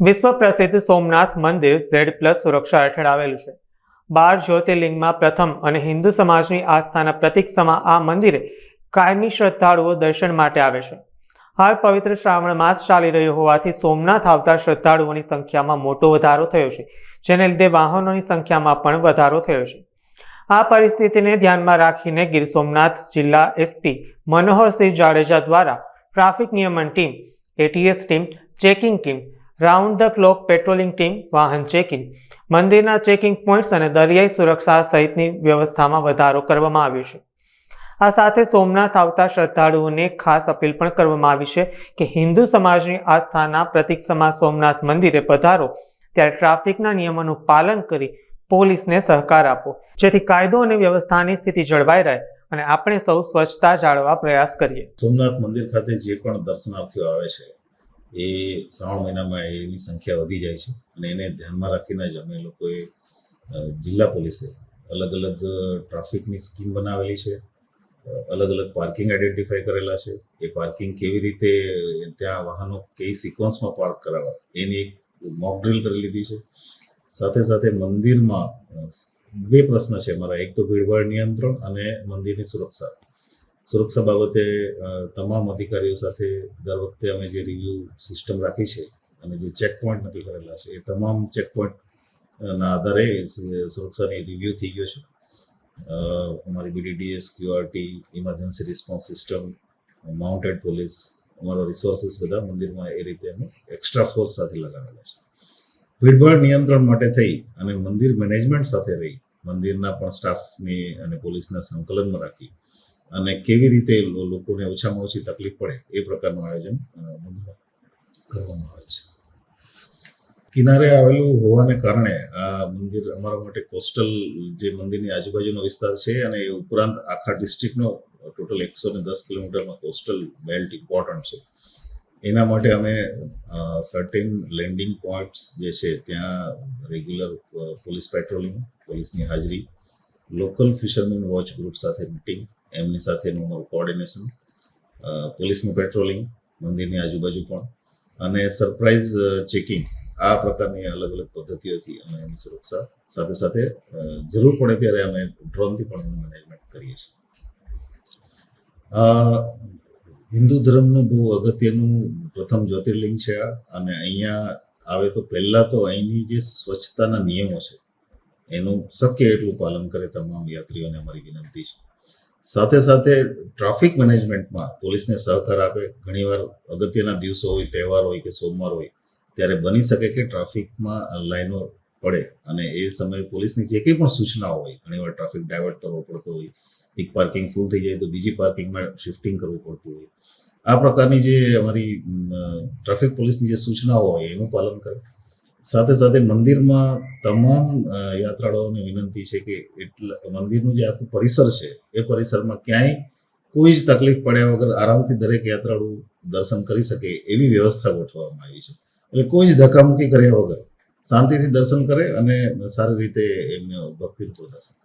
વિશ્વ પ્રસિદ્ધ સોમનાથ મંદિર ઝેડ પ્લસ સુરક્ષા હેઠળ આવેલું છે. બાર જ્યોતિર્લિંગમાં પ્રથમ અને હિન્દુ સમાજની આસ્થાના પ્રતિક સમા આ મંદિરે કાયમી શ્રદ્ધાળુઓ દર્શન માટે આવે છે. હાલ પવિત્ર શ્રાવણ માસ ચાલી રહ્યો હોવાથી સોમનાથ આવતા શ્રદ્ધાળુઓની સંખ્યામાં મોટો વધારો થયો છે, જેને લીધે વાહનોની સંખ્યામાં પણ વધારો થયો છે. આ પરિસ્થિતિને ધ્યાનમાં રાખીને ગીર સોમનાથ જિલ્લા એસપી મનોહરસિંહ જાડેજા દ્વારા ટ્રાફિક નિયમન team, ATS team, checking team round the clock patrolling team વાહન ચેકિંગ મંદિરના ચેકિંગ પોઈન્ટ્સ અને દરિયાઈ સુરક્ષા સહિતની વ્યવસ્થામાં વધારો કરવામાં આવ્યો છે. આ સાથે સોમનાથ આવતા શ્રદ્ધાળુઓને ખાસ અપીલ પણ કરવામાં આવી છે કે હિન્દુ સમાજની આસ્થાના પ્રતિક સમા સોમનાથ મંદિરે પધારો. ત્યારે ટ્રાફિકના નિયમોનું પાલન કરી પોલીસને સહકાર આપો. જેથી કાયદો અને વ્યવસ્થાની સ્થિતિ જળવાઈ રહે અને આપણે સૌ સ્વચ્છતા જાળવવા પ્રયાસ કરીએ. સોમનાથ મંદિર ખાતે જે પણ દર્શનાર્થીઓ આવે છે એ શ્રાવણ મહિનામાં એની સંખ્યા વધી જાય છે. અને એને ધ્યાનમાં રાખીને જ અમે લોકોએ જિલ્લા પોલીસે અલગ અલગ ટ્રાફિકની સ્કીમ બનાવેલી છે. અલગ અલગ પાર્કિંગ આઈડેન્ટિફાઈ કરેલા છે. એ પાર્કિંગ કેવી રીતે ત્યાં વાહનો કઈ સિક્વન્સમાં પાર્ક કરાવવા, એની એક મોક ડ્રિલ કરી લીધી છે. સાથે સાથે મંદિરમાં બે પ્રશ્ન છે મારા એક તો ભીડભાડ નિયંત્રણ અને મંદિરની સુરક્ષા. સુરક્ષા બાબતે તમામ અધિકારીઓ સાથે દર વખતે અમે જે રિવ્યૂ સિસ્ટમ રાખી છે અને જે ચેક પોઈન્ટ નક્કી કરેલા છે, એ તમામ ચેક પોઈન્ટ ના આધારે સુરક્ષાની રિવ્યૂ થઈ ગયો છે. અમારી BDDS QRT emergency response system mounted police અમારા રિસોર્સિસ બધા મંદિરમાં એ રીતે અમે એક્સ્ટ્રા ફોર્સ સાથે લગાવેલા છે. ભીડભાડ નિયંત્રણ માટે થઈ અને મંદિર મેનેજમેન્ટ સાથે રહી, મંદિરના પણ સ્ટાફની અને પોલીસના સંકલનમાં રાખી અને કેવી રીતે લોકોને ઓછામાં ઓછી તકલીફ પડે એ પ્રકારનું આયોજન કરવામાં આવે છે. કિનારે આવેલું હોવાને કારણે આ મંદિર અમારા માટે કોસ્ટલ જે મંદિરની આજુબાજુનો વિસ્તાર છે અને એ ઉપરાંત આખા ડિસ્ટ્રિક્ટનો ટોટલ એકસો ને દસ કિલોમીટરમાં કોસ્ટલ બેલ્ટ ઇમ્પોર્ટન્ટ છે. એના માટે અમે સર્ટેન લેન્ડિંગ પોઈન્ટ્સ જે છે ત્યાં રેગ્યુલર પોલીસ પેટ્રોલિંગ પોલીસની હાજરી લોકલ ફિશરમેન વોચ ગ્રુપ સાથે મિટિંગ એમની સાથેનું અમારું કોઓર્ડિનેશન પોલીસનું પેટ્રોલિંગ મંદિરની આજુબાજુ પણ. અને સરપ્રાઇઝ ચેકિંગ આ પ્રકારની અલગ અલગ પદ્ધતિઓથી અમે એની સુરક્ષા સાથે સાથે જરૂર પડે ત્યારે અમે ડ્રોનથી પણ મેનેજમેન્ટ કરીએ છીએ. હિન્દુ ધર્મનું બહુ અગત્યનું પ્રથમ જ્યોતિર્લિંગ છે અને અહીંયા આવે તો પહેલાં તો અહીંની જે સ્વચ્છતાના નિયમો છે, એનું શક્ય એટલું પાલન કરે તમામ યાત્રીઓને અમારી વિનંતી છે. સાથે સાથે ટ્રાફિક મેનેજમેન્ટમાં પોલીસને સહકાર આપે. ઘણીવાર અગત્યના દિવસો હોય, તહેવાર હોય કે સોમવાર હોય, ત્યારે બની શકે કે ટ્રાફિકમાં લાઈનો પડે અને એ સમયે પોલીસની જે કંઈ પણ સૂચનાઓ હોય, ઘણીવાર ટ્રાફિક ડાયવર્ટ કરવો પડતો હોય, એક પાર્કિંગ ફૂલ થઈ જાય તો બીજી પાર્કિંગમાં શિફ્ટિંગ કરવું પડતું હોય. આ પ્રકારની જે અમારી ટ્રાફિક પોલીસની જે સૂચનાઓ હોય, એનું પાલન કરે. સાથે સાથે મંદિરમાં તમામ યાત્રાળુઓને વિનંતી છે કે એટલા, મંદિરનું જે આખું પરિસર છે, એ પરિસરમાં ક્યાંય કોઈ જ તકલીફ પડ્યા વગર આરામથી દરેક યાત્રાળુ દર્શન કરી શકે એવી વ્યવસ્થા ગોઠવવામાં આવી છે. એટલે કોઈ જ ધક્કામુક્કી કર્યા વગર શાંતિથી દર્શન કરે અને સારી રીતે એમનું ભક્તિનું પ્રદર્શન કરે.